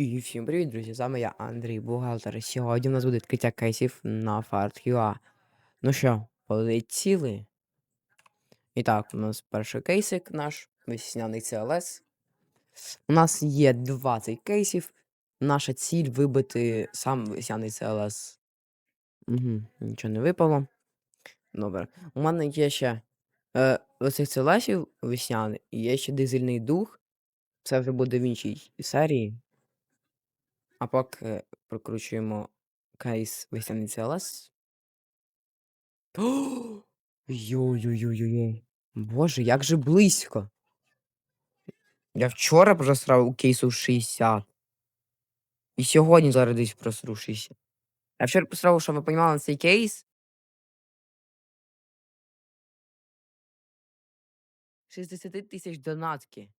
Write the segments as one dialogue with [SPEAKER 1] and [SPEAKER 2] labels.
[SPEAKER 1] І всім привіт, друзі! З вами я Андрій Бухгалтер. Сьогодні у нас буде відкриття кейсів на FartQA. Ну що, полетіли? І так, у нас перший кейсик наш, весняний CLS. У нас є 20 кейсів. Наша ціль вибити сам весняний CLS. Угу, нічого не випало. Добре. У мене є ще е, оцих CLS весняний, і є ще дизельний дух. Це вже буде в іншій серії. А поки прокручуємо кейс CLS. Йой-йой-йой-йой. Боже, як же близько. Я вчора просрав у кейсу 60. І сьогодні зараз десь просру 60. Я вчора просрав, щоб ви понімали цей кейс. 60 тисяч донатки.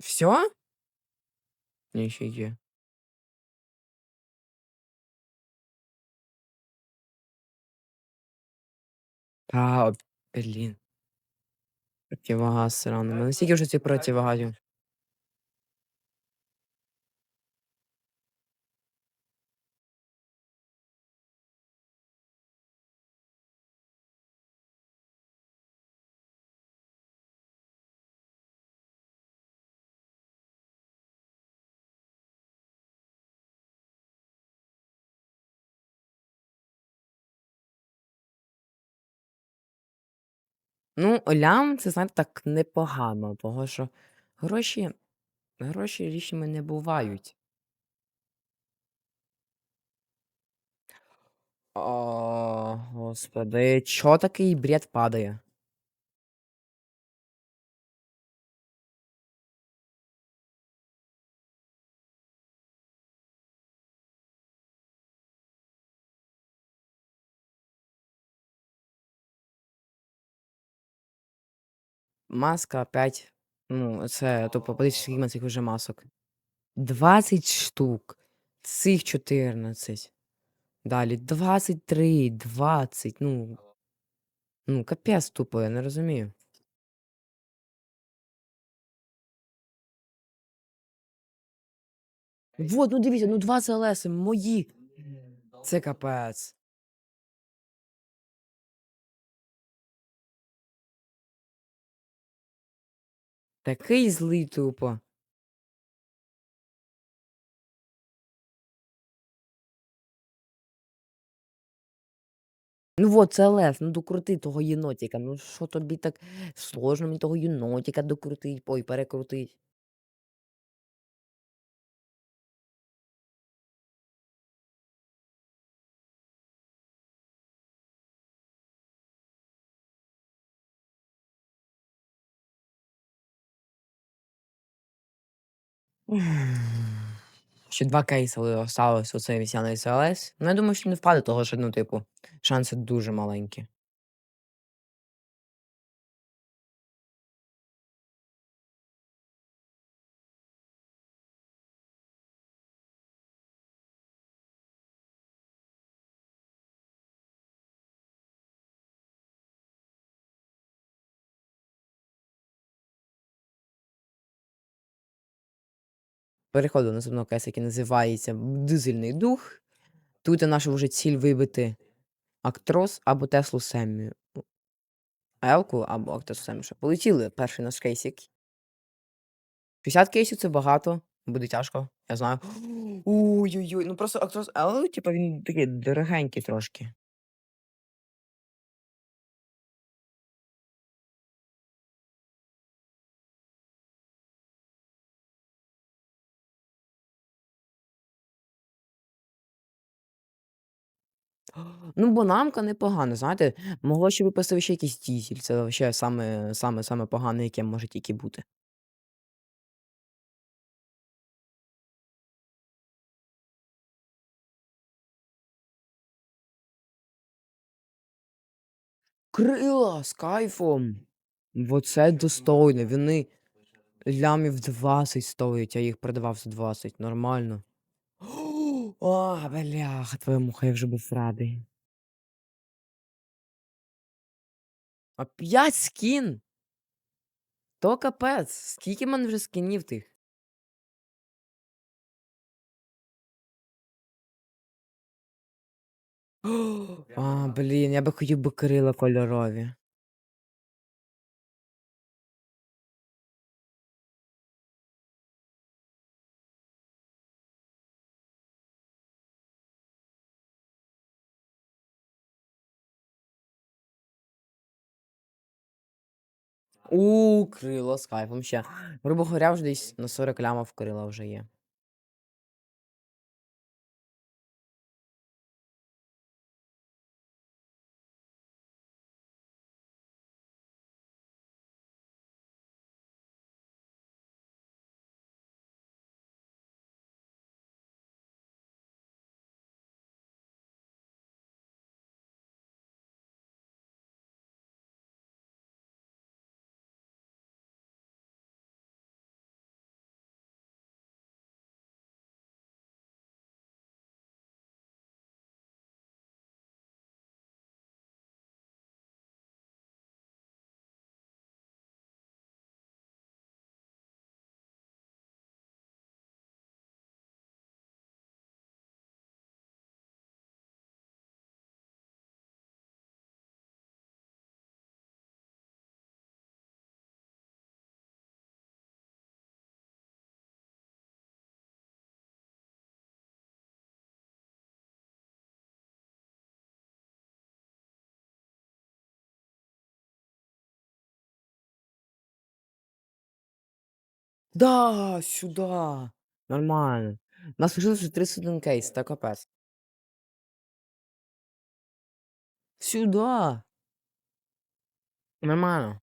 [SPEAKER 1] Все? Ні, ще є. Та, блін. Противага сраний. Мене стільки вже цих противогазів. Ну, лям, це знаєте, так непогано, того що гроші гроші річними не бувають. О, господи, чо такий бред падає? Маска опять. Ну, це тупо подивіться, скільки цих вже масок. 20 штук. Цих 14. Далі 23, 20. Ну. Ну, капець тупо, я не розумію. Вот, ну дивіться, ну 2 ЦЛС мої. Це капець. Такий злий тупо. Ну вот, це лев, ну докрути того єнотіка. Ну що тобі так сложно мені того єнотіка докрутить, ой, перекрутить. Ще два кейси осталось у цей весняний СЛС. Ну, я думаю, що не впаде, того що, ну, типу, шанси дуже маленькі. Переходимо до наступного кейсу, який називається Дизельний дух. Тут наша вже ціль вибити Актрос або Теслу Семмі. Елку або Актосу Семмі. Полетіли перший наш кейсик. 50 кейсів це багато, буде тяжко, я знаю. Ой-ой-ой, ну просто Актрос Ел, типу, він такий дорогенький трошки. Ну, Бонамка непогана, знаєте, могло ще випасти ще якийсь дізель. Це вообще саме, саме, саме погане, яке може тільки бути. Крила з кайфом. Оце достойно. Вони лямів 20 стоять, я їх продавав за 20. Нормально. О, бляха, твоя муха, я вже був радий. Опять скін? То капець, скільки мене вже скінів тих? А, блін, я би хотів би крила кольорові. У, крило з ще. Грубо говоря, вже десь на 40 лямов крила вже є. Да, сюда. Нормально. У нас вже 31 кейс, та капець. Сюда. Нормально.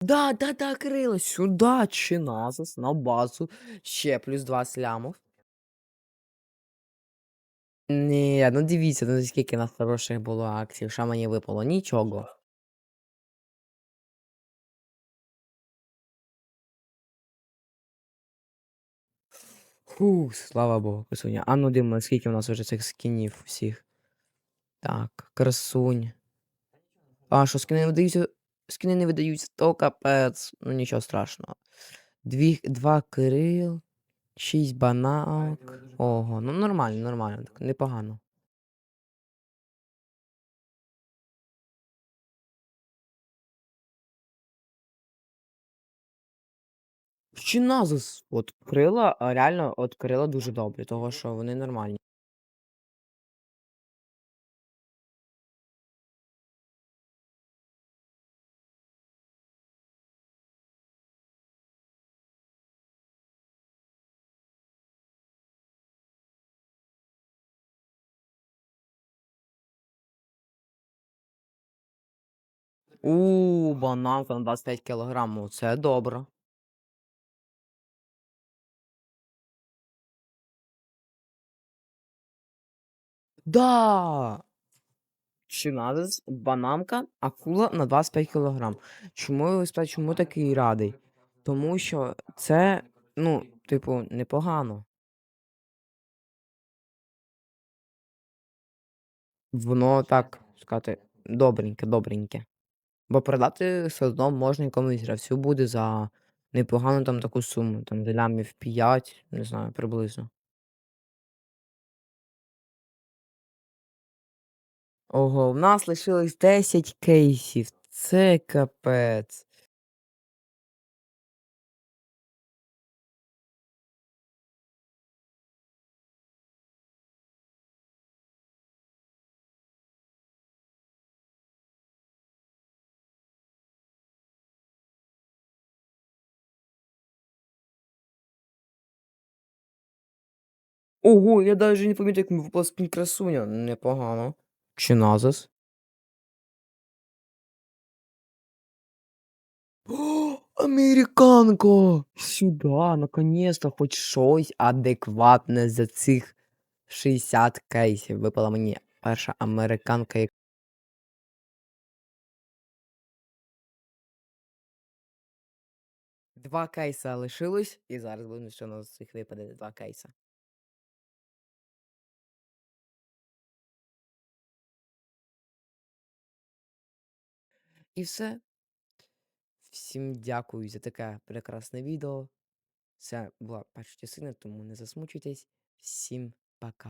[SPEAKER 1] Да, да, да, крила. Сюда, чиназис, на базу. Ще плюс 20 лямов. Ні, ну дивіться, ну скільки нас хороших було акцій. Що мені випало? Нічого. Фух, слава Богу, красуня. А ну дивимо, скільки у нас вже цих скінів всіх. Так, красунь. А, що скини не Скини не видаються, то капець. Ну нічого страшного. Дві, два Кирил, шість банок. Ого, ну нормально, нормально, так непогано. Чиназис. От крила, а, реально, от крила дуже добрі, того що вони нормальні. У, бананка на 25 кілограмів. Це добре. Да! Чиназис, бананка, акула на 25 кілограм. Чому я чому такий радий? Тому що це, ну, типу, непогано. Воно так сказати, добреньке, добреньке. Бо продати все одно можна якомусь гравцю буде за непогану там таку суму, там за лямів 5, не знаю, приблизно. Ого, в нас лишилось 10 кейсів. Це капець. Ого, я даже не пам'ятаю, як ми випала скін красуня. Непогано. Чиназис. Американка! Сюда, наконец-то, хоч щось адекватне за цих 60 кейсів. Випала мені перша американка, як Два кейса лишилось, і зараз будемо, що у нас з цих випаде два кейса. І все. Всім дякую за таке прекрасне відео. Це була перша частина, тому не засмучуйтесь. Всім пока.